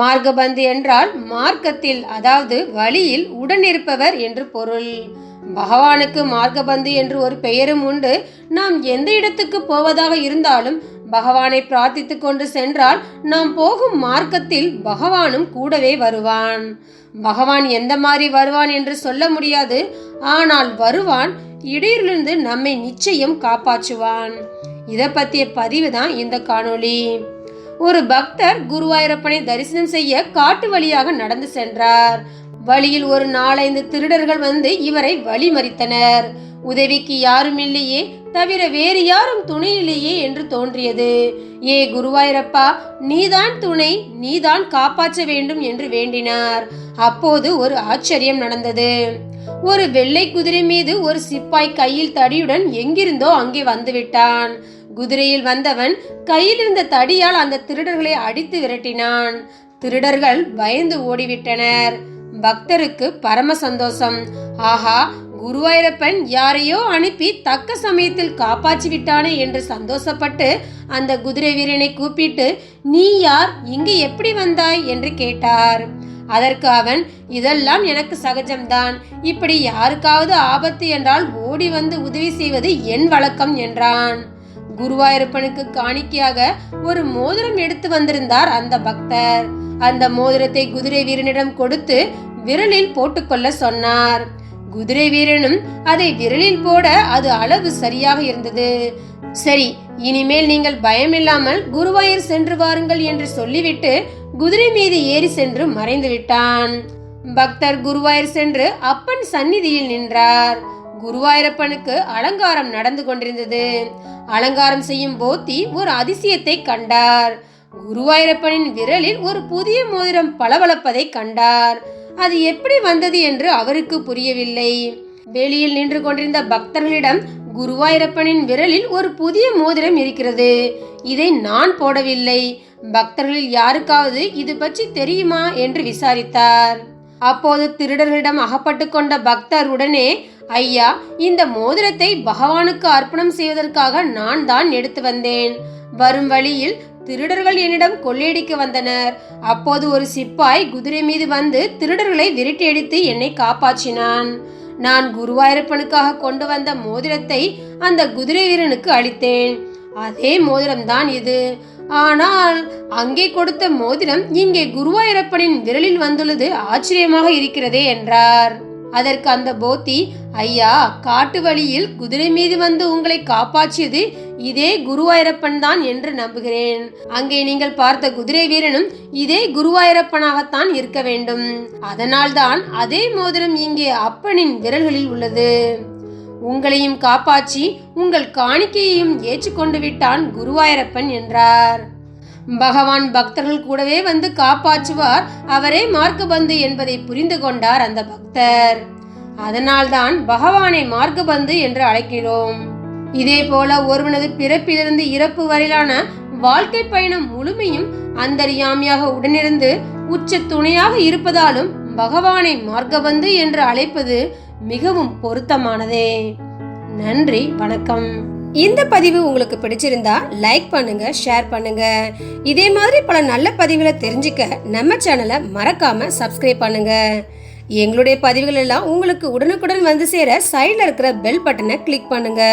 மார்க்கபந்து என்றால் மார்க்கத்தில் அதாவது வழியில் உடனிருப்பவர் என்று பொருள். பகவானுக்கு மார்க்கபந்து என்று ஒரு பெயரும் உண்டு. நாம் எந்த இடத்துக்கு போவதாக இருந்தாலும் பகவானை பிரார்த்தித்து கொண்டு சென்றால் நாம் போகும் மார்க்கத்தில் பகவானும் கூடவே வருவான். பகவான் எந்த மாதிரி வருவான் என்று சொல்ல முடியாது. ஆனால் வருவான் இடையிலிருந்து நம்மை நிச்சயம் காப்பாற்றுவான். இதை பற்றிய பதிவு தான் இந்த காணொளி. ஒரு பக்தர் குருவாயூரப்பனை தரிசனம் செய்ய காட்டு வழியாக நடந்து சென்றார். வழியில் ஒரு நாலைந்து திருடர்கள் வந்து இவரை வழிமறித்தனர். உதவிக்கு யாரும் இல்லையே தவிர வேறு யாரும் துணை இல்லையே என்று தோன்றியது. ஏ குருவாயிரப்பா நீதான் துணை நீதான் காப்பாற்ற வேண்டும் என்று வேண்டினார். அப்போது ஒரு ஆச்சரியம் நடந்தது. ஒரு வெள்ளை குதிரை மீது ஒரு சிப்பாய் கையில் தடியுடன் எங்கிருந்தோ அங்கே வந்துவிட்டான். குதிரையில் வந்தவன் கையில் இருந்த தடியால் அந்த திருடர்களை அடித்து விரட்டினான். திருடர்கள் பயந்து ஓடிவிட்டனர். பக்தருக்கு பரம சந்தோஷம். ஆஹா குருவாயிரப்பன் யாரையோ அனுப்பி தக்க சமயத்தில் காப்பாற்றி விட்டானே என்று சந்தோஷப்பட்டு அந்த குதிரை வீரனை கூப்பிட்டு நீ யார்? இங்கு எப்படி வந்தாய்? என்று கேட்டார். அதற்கு அவன் இதெல்லாம் எனக்கு சகஜம்தான். இப்படி யாருக்காவது ஆபத்து என்றால் ஓடி வந்து உதவி செய்வது என் வழக்கம் என்றான். குருவாயிருப்பனுக்கு காணிக்கையாக ஒரு மோதிரம் எடுத்து வந்திருந்தார் அந்த பக்தர். அந்த மோதிரத்தை குதிரை வீரனிடம் கொடுத்து விரலில் போட்டுக்கொள்ள சொன்னார். குதிரை வீரனும் அதை விரலில் போட அது அளவு சரியாக இருந்தது. சரி இனிமேல் நீங்கள் பயமில்லாமல் குருவாயூர் சென்று வாருங்கள் என்று சொல்லிவிட்டு குதிரை மீது ஏறி சென்று மறைந்து விட்டான். பக்தர் குருவாயூர் சென்று அப்பன் சந்நிதியில் நின்றார். குருவாயூரப்பனுக்கு அலங்காரம் நடந்து கொண்டிருந்தது. அலங்காரம் செய்யும் போத்தி ஒரு அதிசயத்தை கண்டார். குருவாயூரப்பனின் விரலில் ஒரு புதிய மோதிரம் பளபளப்பதை கண்டார். அது எப்படி வந்தது என்று அவருக்கு புரியவில்லை. வெளியில் நின்று கொண்டிருந்த பக்தர்களிடம் குருவாயிரப்பனின் விரலில் ஒரு புதிய மோதிரம் இருக்கிறது. இதை நான் போடவில்லை. பக்தர்களில் யாருக்காவது இது பற்றி தெரியுமா என்று விசாரித்தார். அப்போது திருடர்களிடம் அகப்பட்டு கொண்ட பக்தர் உடனே ஐயா இந்த மோதிரத்தை பகவானுக்கு அர்ப்பணம் செய்வதற்காக நான் தான் எடுத்து வந்தேன். வரும் வழியில் திருடர்கள் என்னிடம் கொள்ளையடிக்க வந்தனர். அப்போது ஒரு சிப்பாய் குதிரை மீது வந்து திருடர்களை விரட்டியடித்து என்னை காப்பாற்றினான். நான் குருவாயிரப்பனுக்காக கொண்டு வந்த மோதிரத்தை அந்த குதிரை வீரனுக்கு அளித்தேன். அதே மோதிரம்தான் இது. ஆனால் அங்கே கொடுத்த மோதிரம் இங்கே குருவாயிரப்பனின் விரலில் வந்துள்ளது ஆச்சரியமாக இருக்கிறதே என்றார். அதற்கு அந்த போத்தி ஐயா காட்டு வழியில் குதிரை மீது வந்து உங்களை காப்பாற்றியது இதே குருவாயிரப்பன் தான் என்று நம்புகிறேன். அங்கே நீங்கள் பார்த்த குதிரை வீரனும் இதே குருவாயிரப்பனாகத்தான் இருக்க வேண்டும். அதனால்தான் அதே மோதிரம் இங்கே அப்பனின் விரல்களில் உள்ளது. உங்களையும் காப்பாற்றி உங்கள் காணிக்கையையும் ஏற்றுக்கொண்டு விட்டான் குருவாயிரப்பன் என்றார். பகவான் பக்தர்கள் கூடவே வந்து காப்பாற்றுவார் அவரே மார்க்கபந்து என்பதை புரிந்து கொண்டார் அந்த பக்தர். அதனால்தான் பகவானை மார்க்கபந்து என்று அழைக்கிறோம். இதே போல ஒருவனது பிறப்பிலிருந்து இறப்பு வரையிலான வாழ்க்கை பயணம் முழுமையும் அந்தரியாமியாக உடனிருந்து உச்ச துணையாக இருப்பதாலும் பகவானை மார்க்கபந்து என்று அழைப்பது மிகவும் பொருத்தமானதே. நன்றி வணக்கம். இந்த பதிவு உங்களுக்கு பிடிச்சிருந்தா லைக் பண்ணுங்க ஷேர் பண்ணுங்க. இதே மாதிரி பல நல்ல பதிவுகளை தெரிஞ்சுக்க நம்ம சேனலை மறக்காம சப்ஸ்கிரைப் பண்ணுங்க. எங்களுடைய பதிவுகள் எல்லாம் உங்களுக்கு உடனுக்குடன் வந்து சேர சைடில் இருக்கிற பெல் பட்டனை கிளிக் பண்ணுங்க.